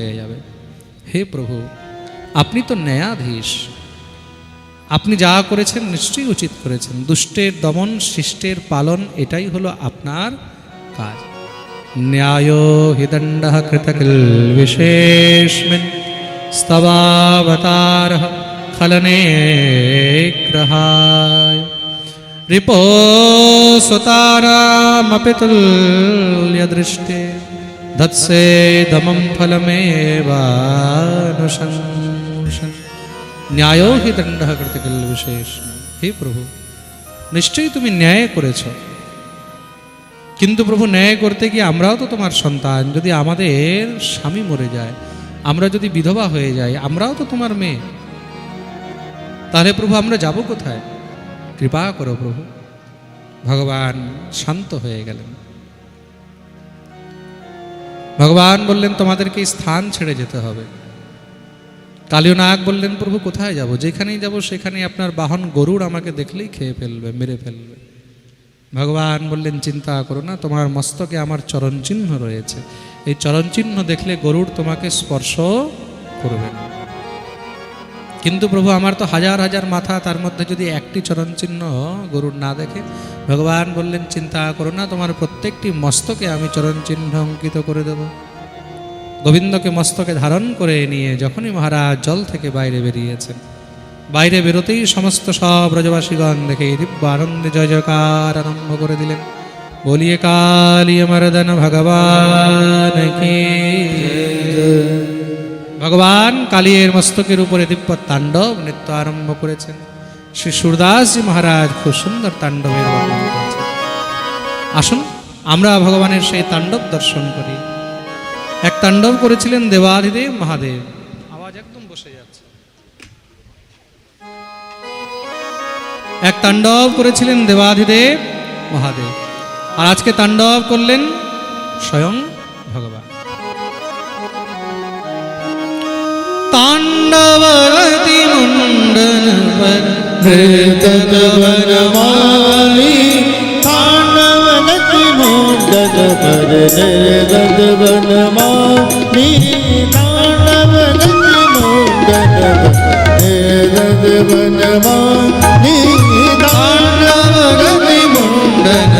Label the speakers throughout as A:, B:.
A: হয়ে যাবে। হে প্রভু, আপনি তো ন্যায়াধীশ। আপনি যা করেছেন নিশ্চয়ই উচিত করেছেন। দুষ্টের দমন, শিষ্টের পালন, এটাই হলো আপনার কাজ। ন্যায় হিদণ্ড কৃতকিল বিশেষমিন স্তবাবতার খলনে গ্রহায়। রিপো সুতারামপি তুল্যদৃষ্টে ধৎসে দমম ফলমেবানুশংসন ন্যায় হি দণ্ড কৃতিকল বিশেষ হে প্রভু নিশ্চয়ই তুমি ন্যায় করেছ কিন্তু প্রভু ন্যায় করতে গিয়ে আমরাও তো তোমার সন্তান যদি আমাদের স্বামী মরে যায় আমরা যদি বিধবা হয়ে যাই আমরাও তো তোমার মেয়ে তাহলে প্রভু আমরা যাব কোথায় কৃপা করো প্রভু ভগবান শান্ত হয়ে গেলেন ভগবান বললেন, তোমাদেরকে স্থান ছেড়ে যেতে হবে। কালীয় নাগ বললেন, প্রভু, কোথায় যাব? যেখানেই যাব, সেখানেই আপনার বাহন গরুড় আমাকে দেখলেই খেয়ে ফেলবে, মেরে ফেলবে। ভগবান বললেন, চিন্তা করো না, তোমার মস্তকে আমার চরণ চিহ্ন রয়েছে। এই চরণ চিহ্ন দেখলে গরুর তোমাকে স্পর্শ করবে না। কিন্তু প্রভু, আমার তো হাজার হাজার মাথা, তার মধ্যে যদি একটি চরণ চিহ্ন গরুর না দেখে, ভগবান বললেন, চিন্তা করো না, তোমার প্রত্যেকটি মস্তকে আমি চরণ চিহ্ন অঙ্কিত করে দেব। গোবিন্দকে মস্তকে ধারণ করে নিয়ে যখনই মহারাজ জল থেকে বাইরে বেরিয়েছেন, বাইরে বেরোতেই সমস্ত সব ব্রজবাসীগণ দেখে দিব্য আনন্দে জয় জয়কার আরম্ভ করে দিলেন। বলিয়ে কালিয় মর্দন ভগবান কি ভগবান কালিয়ের মস্তকের উপরে দিব্য তাণ্ডব নৃত্য আরম্ভ করেছেন। শ্রী সুরদাসজি মহারাজ খুব সুন্দর তাণ্ডবের আসুন, আমরা ভগবানের সেই তাণ্ডব দর্শন করি। এক তাণ্ডব করেছিলেন দেবাদিদেব মহাদেব। আওয়াজ একদম বসে যাচ্ছে। এক তাণ্ডব করেছিলেন দেবাধিদেব মহাদেব। আর আজকে তাণ্ডব করলেন স্বয়ং താണ്ഡവതി മുണ്ടന
B: ഭരതവനമായി താണ്ഡവതി മുണ്ടന ഭരതവനമായി താണ്ഡവതി മുണ്ടന ഭരതവനമായി താണ്ഡവതി മുണ്ടന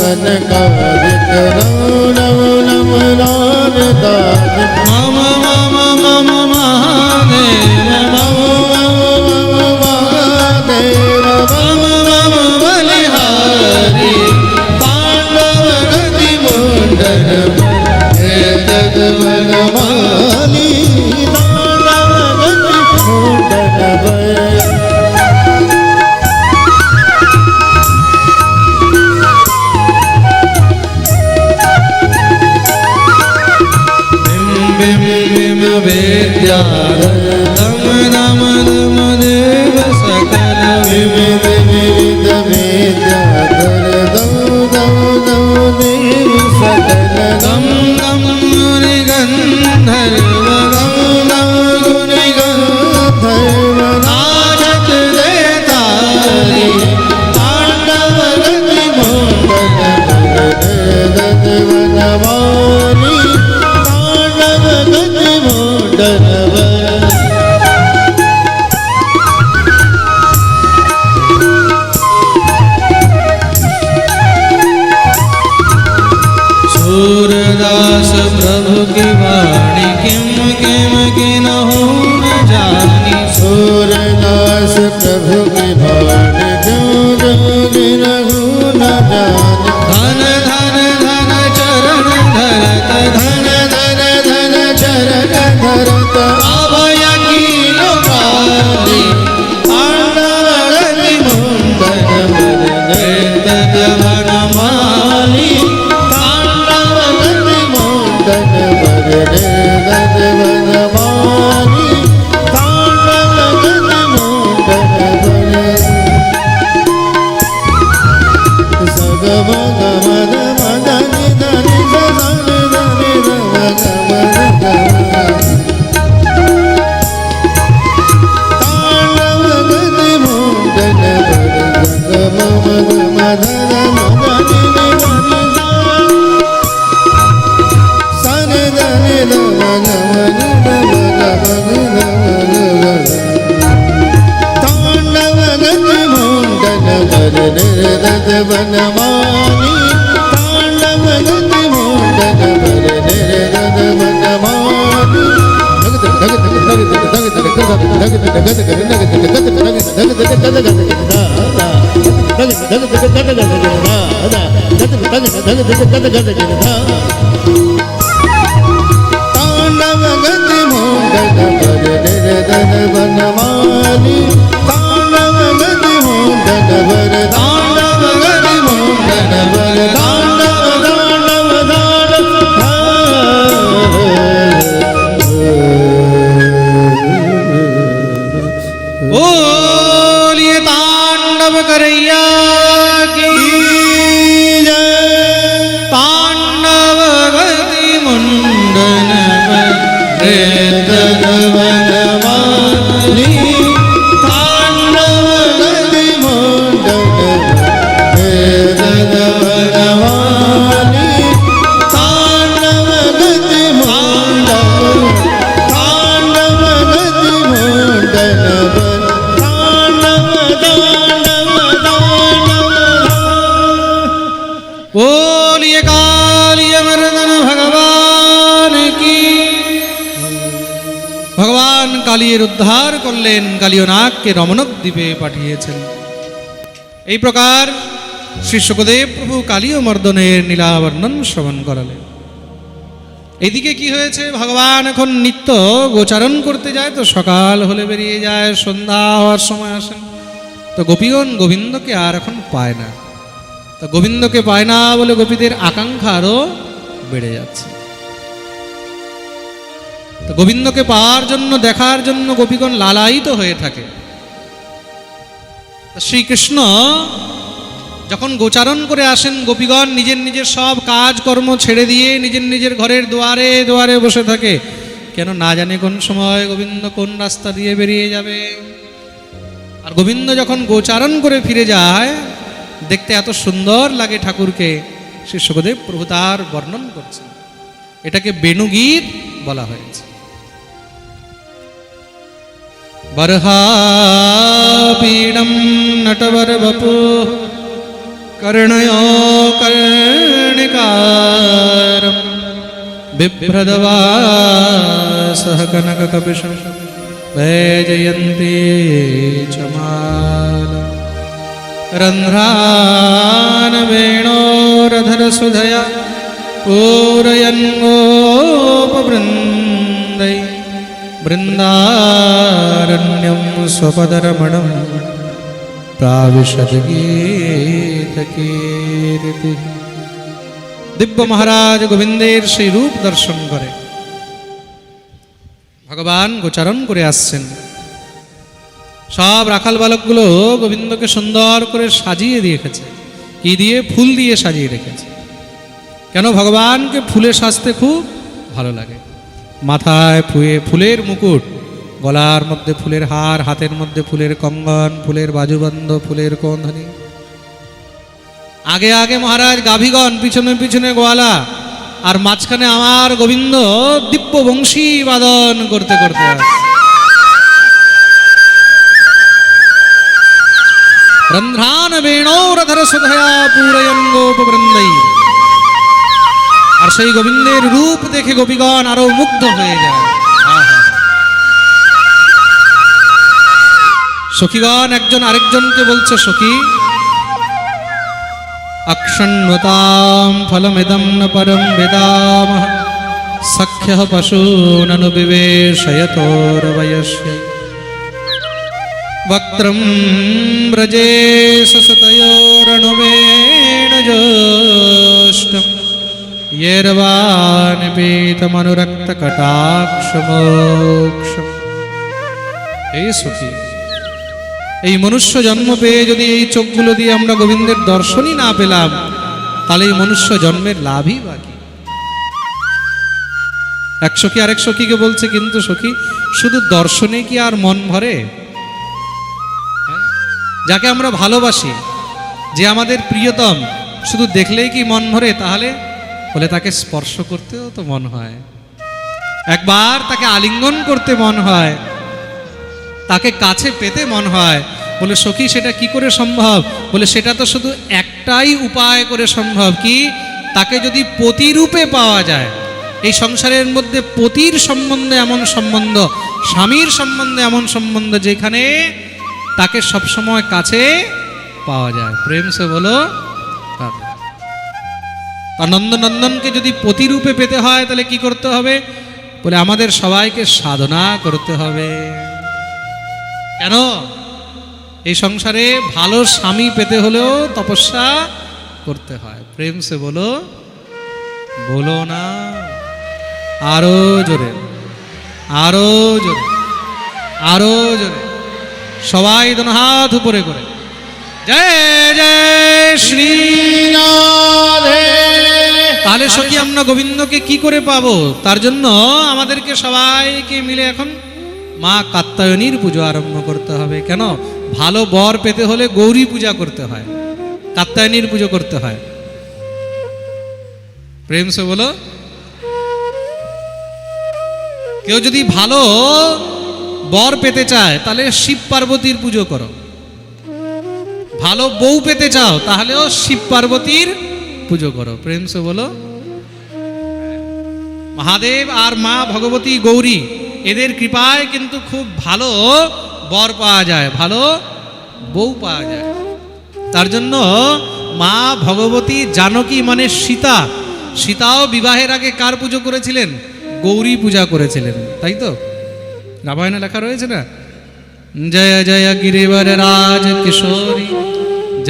B: Sana. वनमाली तानव गति
A: हो धन वरदान ভগবান উদ্ধার করলেন কালিয়নাগকে রমণক দ্বীপে পাঠিয়েছেন। এই প্রকার শ্রী সুখদেব প্রভু কালীয় মর্দনের নীলাবর্ণন শ্রবণ করালেন। এদিকে কি হয়েছে? ভগবান এখন নিত্য গোচারণ করতে যায়, তো সকাল হলে বেরিয়ে যায়, সন্ধ্যা হওয়ার সময় আসেন তো গোপীগণ গোবিন্দকে আর এখন পায় না। তো গোবিন্দকে পায় না বলে গোপীদের আকাঙ্ক্ষা আরও বেড়ে যাচ্ছে। তো গোবিন্দকে পাওয়ার জন্য, দেখার জন্য গোপীগণ লালায়িত হয়ে থাকে। শ্রীকৃষ্ণ যখন গোচারণ করে আসেন, গোপীগণ নিজের নিজের সব কাজ কর্ম ছেড়ে দিয়ে নিজের নিজের ঘরের দুয়ারে দুয়ারে বসে থাকে। কেন না জানে কোন সময় গোবিন্দ কোন রাস্তা দিয়ে বেরিয়ে যাবে। আর গোবিন্দ যখন গোচারণ করে ফিরে যায়, দেখতে এত সুন্দর লাগে ঠাকুরকে। শ্রী সুখদেব প্রভু তার বর্ণন করছেন। এটাকে বেণুগীত বলা হয়েছে। बर्हापीडं नटवरवपु कर्णयो कर्णिकारम् बिभ्रदवासः कनककपिशं वैजयन्ती च रन्ध्रानवेणोरधरसुधया पूरयन् गोपवृन्दै बृन्दारण्यं स्वपदरमणं प्राविशद्गीतकीर्तिः দিব্য মহারাজ গোবিন্দের সেই রূপ দর্শন করে ভগবান গোচারণ করে আসছেন সব রাখাল বালকগুলো গোবিন্দকে সুন্দর করে সাজিয়ে রেখেছে কি দিয়ে ফুল দিয়ে সাজিয়ে রেখেছে কেন ভগবানকে ফুলে সাজতে খুব ভালো লাগে মাথায় ফুয়ে ফুলের মুকুট, গলার মধ্যে ফুলের হার, হাতের মধ্যে ফুলের কঙ্গন, ফুলের বাজুবন্ধ, ফুলের কন্ধনি আগে আগে মহারাজ গাভীগণ, পিছনে পিছনে গোয়ালা, আর মাঝখানে আমার গোবিন্দ দিব্য বংশী বাদন করতে করতে রন্ধ্রান বেণৌরধর সুধয়া পূরয়ন গোপবৃন্দই আর সেই গোবিন্দের রূপ দেখে গোপীগণ আরো মুগ্ধ হয়ে যায় আহা। সখীগণ একজন আরেকজনকে বলছে সখী अक्षण्वतां फलमिदं न परं विदामः सख्यः पशूननु विवेशयतोर्वयस्य वक्त्रं व्रजे ससतयोरणुवेण ज्येष्ठं য়েরবানপীতমনুরক্তকটাক্ষমোক্ষম এই শ্রুতি এই মনুষ্য জন্ম পেয়ে যদি এই চোখগুলো দিয়ে আমরা গোবিন্দের দর্শনই না পেলাম, তাহলে এই মনুষ্য জন্মের লাভই বাকি এক সখী আরেক সখীকে বলছে, কিন্তু সখী, শুধু দর্শনে কি আর মন ভরে? হ্যাঁ? যাকে আমরা ভালোবাসি, যে আমাদের প্রিয়তম, শুধু দেখলেই কি মন ভরে? তাহলে বলে তাকে স্পর্শ করতেও তো মন হয়। একবার তাকে আলিঙ্গন করতে মন হয়। তাকে কাছে পেতে মন হয়। বলে, সখী, সেটা কি করে সম্ভব? বলে, সেটা তো শুধু একটাই উপায় করে সম্ভব কি? তাকে যদি পতিরূপে পাওয়া যায়, এই সংসারের মধ্যে পতির সম্বন্ধে এমন সম্বন্ধ, স্বামীর সম্বন্ধে এমন সম্বন্ধ যেখানে তাকে সবসময় কাছে পাওয়া যায়। প্রেম সে বলো। আর নন্দনন্দনকে যদি প্রতিরূপে পেতে হয়, তাহলে কি করতে হবে? বলে, আমাদের সবাইকে সাধনা করতে হবে। কেন? এই সংসারে ভালো স্বামী পেতে হলেও তপস্যা করতে হয়। প্রেম সে বলো বলো না। আরও জোরে আরও জোরে আরও জোরে। সবাই হাত উপরে করে। জয় জয় শ্রী
B: রাধে
A: তাহলে সখী আমরা গোবিন্দকে কি করে পাবো? তার জন্য আমাদেরকে সবাইকে মিলে এখন মা কাত্তায়নীর পুজো আরম্ভ করতে হবে। কেন? ভালো বর পেতে হলে গৌরী পূজা করতে হয়। কাত্তায়নীর পুজো করতে হয়। প্রেম সে বলো কেউ যদি ভালো বর পেতে চায় তাহলে শিব পার্বতীর পুজো করো। ভালো বউ পেতে চাও তাহলেও শিব পার্বতীর পুজো করো। প্রেম সে বলো, মহাদেব আর মা ভগবতী গৌরী, এদের কৃপায় কিন্তু খুব ভালো বর পাওয়া যায়, ভালো বউ পাওয়া যায়। তার জন্য মা ভগবতী জানকী মানে সীতা। সীতাও বিবাহের আগে কার পুজো করেছিলেন? গৌরী পূজা করেছিলেন, তাই তো? রামায়ণে লেখা রয়েছে না, জয় জয় গিরিবর রাজ কিশোরী।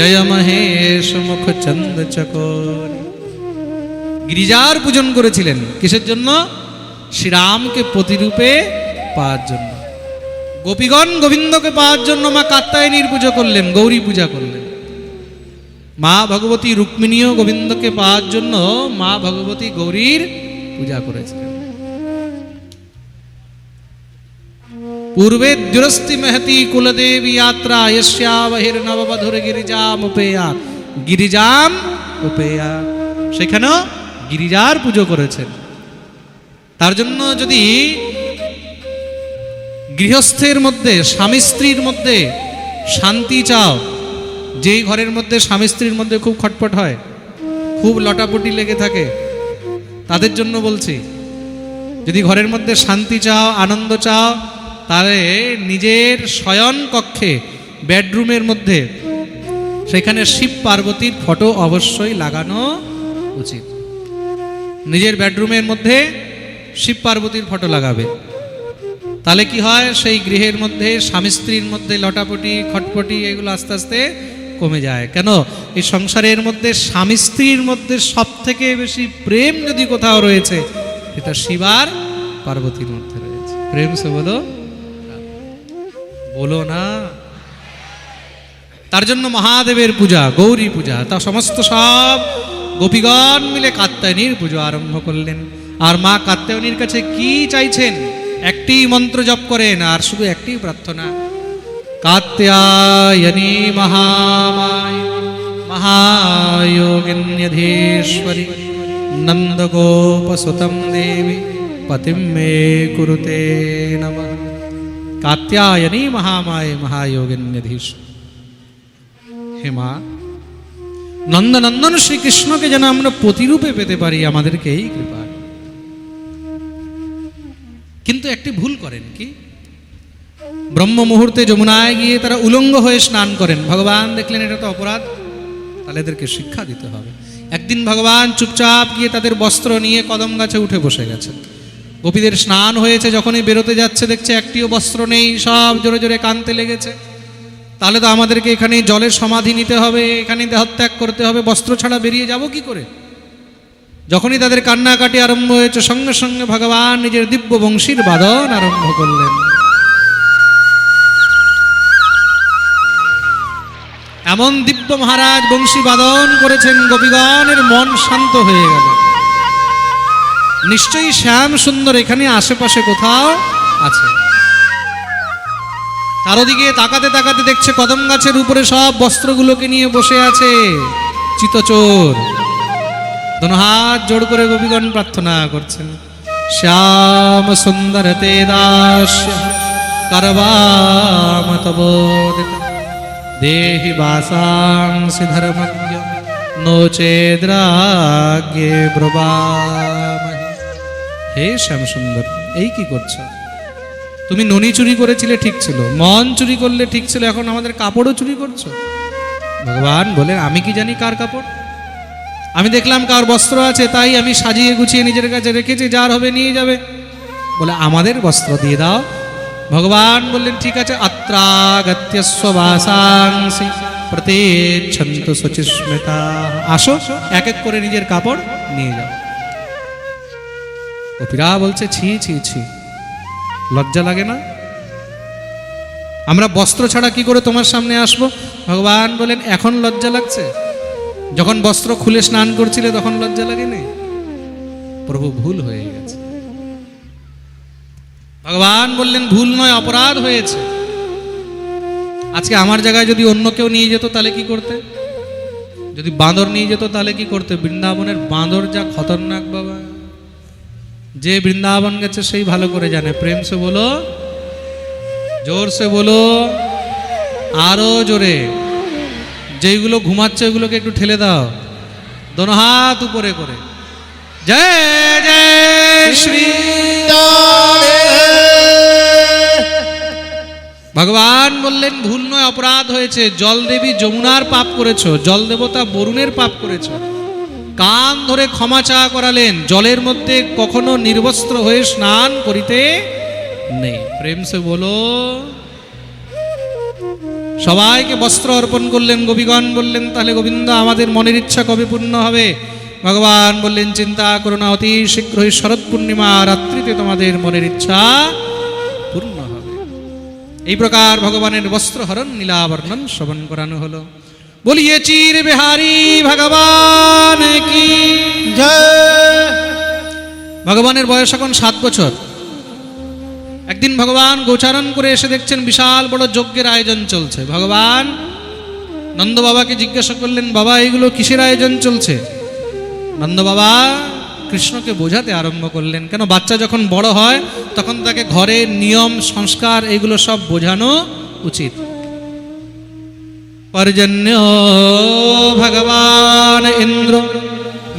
A: জয় মহেশ মুখ চন্দ চকোরী। গিরিজার পূজন করেছিলেন। কিসের জন্য? শ্রীরামকে প্রতিরূপে পাওয়ার জন্য। গোপীগণ গোবিন্দকে পাওয়ার জন্য মা কাত্তায়নীর পুজো করলেন, গৌরী পূজা করলেন। মা ভগবতী রুক্মিণীও গোবিন্দকে পাওয়ার জন্য মা ভগবতী গৌরীর পূজা করেছিলেন। পূর্বে দুরস্তি মেহতি কুলদেবী যাত্রা यस्या বহির্নবধুর গিরিজাম উপেয়াত গিরিজাম উপেয়াত সেখানেও গিরিজার পুজো করেছেন তার জন্য যদি গৃহস্থের মধ্যে স্বামী স্ত্রীর মধ্যে শান্তি চাও যেই ঘরের মধ্যে স্বামী স্ত্রীর মধ্যে খুব খটপট হয় খুব লটাপটি লেগে থাকে তাদের জন্য বলছি যদি ঘরের মধ্যে শান্তি চাও আনন্দ চাও তাহলে নিজের শয়ন কক্ষে, বেডরুমের মধ্যে। সেখানে শিব পার্বতীর ফটো অবশ্যই লাগানো উচিত। নিজের বেডরুমের মধ্যে শিব পার্বতীর ফটো লাগাবে। তাহলে কি হয়? সেই গৃহের মধ্যে, স্বামী স্ত্রীর মধ্যে লটাপটি, খটপটি এগুলো আস্তে আস্তে কমে যায়। কেন? এই সংসারের মধ্যে স্বামী স্ত্রীর মধ্যে সব থেকে বেশি প্রেম যদি কোথাও রয়েছে, সেটা শিবার পার্বতীর মধ্যে রয়েছে। প্রেম সে বলো বলো না। তার জন্য মহাদেবের পূজা, গৌরী পূজা, তা সমস্ত সব গোপীগণ মিলে কাত্যায়নীর পুজো আরম্ভ করলেন। আর মা কাত্যায়নীর কাছে কি চাইছেন? একটি মন্ত্র জপ করেন, আর শুধু একটি প্রার্থনা। কাত্যায়নী মহামায়, মহায়োগিন্যধীশ্বরী, নন্দগোপসুতম দেবী পতিম মে কুরুতে নমঃ। কাত্যায়নী মহামায় মহায়োগিন্যধীশ্বরী হে মা নন্দনন্দন শ্রীকৃষ্ণকে যেন আমরা প্রতিরূপে পেতে পারি, আমাদেরকে এই কৃপা কিন্তু একটি ভুল করেন কি? ব্রহ্ম মুহূর্তে যমুনায় গিয়ে তারা উলঙ্গ হয়ে স্নান করেন। ভগবান দেখলেন এটা তো অপরাধ, তাহলে এদেরকে শিক্ষা দিতে হবে। একদিন ভগবান চুপচাপ গিয়ে তাদের বস্ত্র নিয়ে কদম গাছে উঠে বসে গেছে গোপীদের স্নান হয়েছে, যখনই বেরোতে যাচ্ছে, দেখছে একটিও বস্ত্র নেই, সব জোরে জোরে কানতে লেগেছে। তাহলে তো আমাদেরকে এখানে জলের সমাধি নিতে হবে, এখানে দেহত্যাগ করতে হবে, বস্ত্র ছাড়া বেরিয়ে যাব কি করে? যখনই তাদের কান্নাকাটি আরম্ভ হয়েছে, সঙ্গে সঙ্গে ভগবান নিজের দিব্য বংশীর বাদন আরম্ভ করলেন। এমন দিব্য মহারাজ বংশী বাদন করেছেন, গোপীগণের মন শান্ত হয়ে গেল। নিশ্চয়ই শ্যাম সুন্দর এখানে আশেপাশে কোথাও আছে। চারদিকে তাকাতে তাকাতে দেখছে কদম গাছের উপরে সব বস্ত্রগুলোকে নিয়ে বসে আছে চিতচোর। হাত জোড় করে গোপীগণ প্রার্থনা করছেন। শ্যাম সুন্দর তে দাস করবাম তবোদিত দেহি বাসাংসি ধর্মজ্ঞ নো চেদ্রাগ্যে ব্রবামহে হে শ্যাম সুন্দর এই কি করছ? তুমি ননি চুরি করেছিলে, ঠিক ছিল। মন চুরি করলে ঠিক ছিল, এখন আমাদের কাপড়ও চুরি করছ? ভগবান বলে আমি কি জানি কার কাপড়? আমি দেখলাম কার বস্ত্র আছে, তাই আমি সাজিয়ে গুছিয়ে নিজের কাছে রেখেছি, যার হবে নিয়ে যাবে। বলে, আমাদের বস্ত্র দিয়ে দাও। ভগবান বললেন, ঠিক আছে আত্রাগত্য বাসাংসি প্রতেচ্ছন্ত সচিস্মিতা আসো, এক এক করে নিজের কাপড় নিয়ে যাও। কপিরা বলছে, ছি ছি ছি। লজ্জা লাগে না? আমরা বস্ত্র ছাড়া কি করে তোমার সামনে আসব? ভগবান বলেন, এখন লজ্জা লাগছে। যখন বস্ত্র খুলে স্নান করছিলে, তখন লজ্জা লাগেনি? প্রভু ভুল হয়ে গেছে। ভগবান বললেন, ভুল নয়, অপরাধ হয়েছে। আজকে আমার জায়গায় যদি অন্য কেউ নিয়ে যেত, তাহলে কি করতে? যদি বাঁদর নিয়ে যেত, তাহলে কি করতে? বৃন্দাবনের বাঁদর যা খতরনাক, বাবা। যে বৃন্দাবন গেছে সেই ভালো করে জানে। প্রেম সে বলো, জোর সে বলো, আরও জোরে। যেইগুলো ঘুমাচ্ছে ওইগুলোকে একটু ঠেলে দাও। দোনো হাত উপরে করে। জয় জয় শ্রী ভগবান বললেন ভুল নয়, অপরাধ হয়েছে। জল দেবী যমুনার পাপ করেছ জল দেবতা বরুণের পাপ করেছ। কান ধরে ক্ষমা চা করালেন, জলের মধ্যে কখনো নির্বস্ত্র হয়ে স্নান করিতে নেই। প্রেম সে বলো, সবাইকে বস্ত্র অর্পণ করলেন, গোপীগণ বললেন, তাহলে গোবিন্দ, আমাদের মনের ইচ্ছা কবে পূর্ণ হবে? ভগবান বললেন, চিন্তা করো না, অতি শীঘ্রই শরৎ পূর্ণিমা রাত্রিতে তোমাদের মনের ইচ্ছা পূর্ণ হবে। এই প্রকার ভগবানের বস্ত্র হরণ, নীলাবর্ণন শ্রবণ করানো হলো। বলিয়ে, চির বিহারী ভগবান ভগবানের বয়স এখন সাত বছর। একদিন ভগবান গোচারণ করে এসে দেখছেন বিশাল বড় যজ্ঞের আয়োজন চলছে। ভগবান নন্দ বাবাকে জিজ্ঞাসা করলেন, বাবা, এগুলো কিসের আয়োজন চলছে? নন্দ বাবা কৃষ্ণকে বোঝাতে আরম্ভ করলেন, কেন বাচ্চা যখন বড় হয়, তখন তাকে ঘরের নিয়ম, সংস্কার এগুলো সব বোঝানো উচিত। পর্জন্য ভগবান ইন্দ্র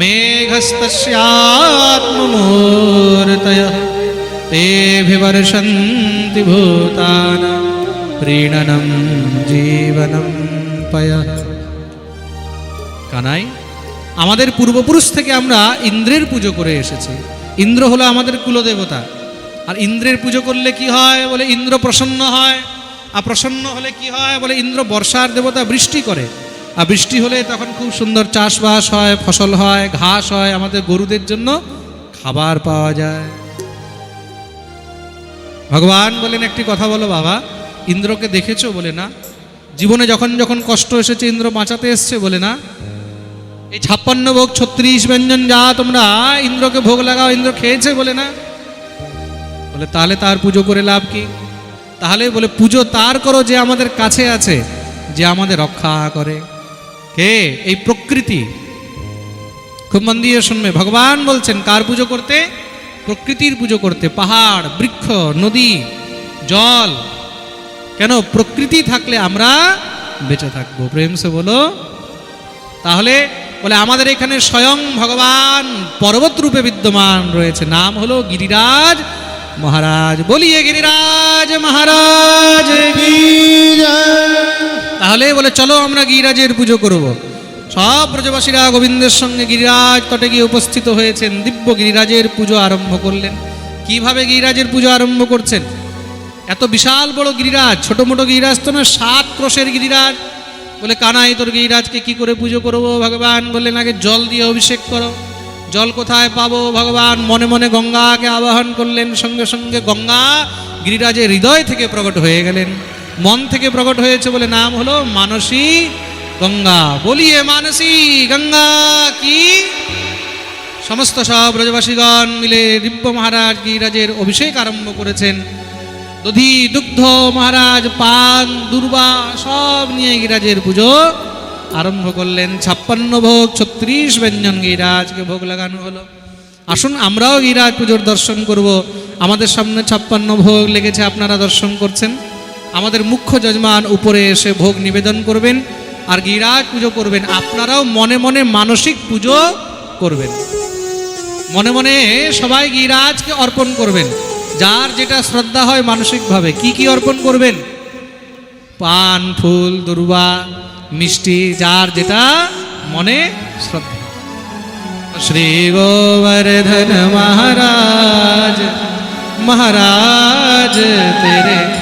A: मेघस्तस्यात्ममूर्तय तेऽभिवर्षन्ति भूतानां प्रीणनं জীবনম পয় কানাই, আমাদের পূর্বপুরুষ থেকে আমরা ইন্দ্রের পুজো করে এসেছি। ইন্দ্র হলো আমাদের কুলদেবতা। আর ইন্দ্রের পুজো করলে কি হয় বলে ইন্দ্র প্রসন্ন হয়। আর প্রসন্ন হলে কি হয় বলে ইন্দ্র বর্ষার দেবতা বৃষ্টি করে। আর বৃষ্টি হলে তখন খুব সুন্দর চাষবাস হয়, ফসল হয়, ঘাস হয় আমাদের গরুদের জন্য খাবার পাওয়া যায়। ভগবান বলেন একটি কথা বলো বাবা, ইন্দ্রকে দেখেছ বলে না? জীবনে যখন যখন কষ্ট এসেছে, ইন্দ্র বাঁচাতে এসছে বলে না? এই ছাপ্পান্ন ভোগ ছত্রিশ ব্যঞ্জন যা তোমরা ইন্দ্রকে ভোগ লাগাও, ইন্দ্র খেয়েছে বলে না? বলে, তাহলে তার পুজো করে লাভ কি? তাহলে বলে, পুজো তার করো যে আমাদের কাছে আছে, যে আমাদের রক্ষা করে। কে? এই প্রকৃতি। খুব মন দিয়ে শুনবে। ভগবান বলছেন, কার পুজো করতে? প্রকৃতির পুজো করতে। পাহাড়, বৃক্ষ, নদী, জল। কেন? প্রকৃতি থাকলে আমরা বেঁচে থাকব। প্রেম সে বলো। তাহলে বলে, আমাদের এখানে স্বয়ং ভগবান পর্বত রূপে বিদ্যমান রয়েছে। নাম হলো গিরিরাজ মহারাজ, বলিয়ে গিরিরাজ, মহারাজ। তাহলে বলে, চলো আমরা গিরিরাজের পুজো করব। সব ব্রজবাসীরা গোবিন্দের সঙ্গে গিরিরাজ তটে গিয়ে উপস্থিত হয়েছেন। দিব্য গিরিরাজের পুজো আরম্ভ করলেন। কীভাবে গিরিরাজের পুজো আরম্ভ করছেন? এত বিশাল বড় গিরিরাজ, ছোট মোটো গিরিরাজ তো না, সাত ক্রোশের গিরিরাজ। বলে কানাই তোর গিরিরাজকে কি করে পুজো করব ভগবান? বললেন, আগে জল দিয়ে অভিষেক করো। জল কোথায় পাবো ভগবান? মনে মনে গঙ্গাকে আবাহন করলেন। সঙ্গে সঙ্গে গঙ্গা গিরিরাজের হৃদয় থেকে প্রকট হয়ে গেলেন। মন থেকে প্রকট হয়েছে বলে নাম হলো মানসী গঙ্গা। বলিয়ে মানসী গঙ্গা কি? সমস্ত সব ব্রজবাসীগণ মিলে দিব্য মহারাজ গিরিরাজের অভিষেক আরম্ভ করেছেন। দধি দুগ্ধ মহারাজ, পান, দুর্বা সব নিয়ে গিরাজের পুজো আরম্ভ করলেন, ছাপ্পান্ন ভোগ, ছত্রিশ ব্যঞ্জন গিরাজকে ভোগ লাগানো হলো। আসুন, আমরাও গিরাজ পুজোর দর্শন করব। আমাদের সামনে ছাপ্পান্ন ভোগ লেগেছে, আপনারা দর্শন করছেন। আমাদের মুখ্য যজমান উপরে এসে ভোগ নিবেদন করবেন, আর গিরাজ পুজো করবেন। আপনারাও মনে মনে মানসিক পুজো করবেন। মনে মনে সবাই গিরাজকে অর্পণ করবেন। যার যেটা শ্রদ্ধা হয় মানসিকভাবে, কি কি অর্পণ করবেন? পান, ফুল, দুর্বা মিষ্টি যার যেটা মনে শ্রদ্ধা। শ্রী গোবর্ধন মহারাজ মহারাজ তেরে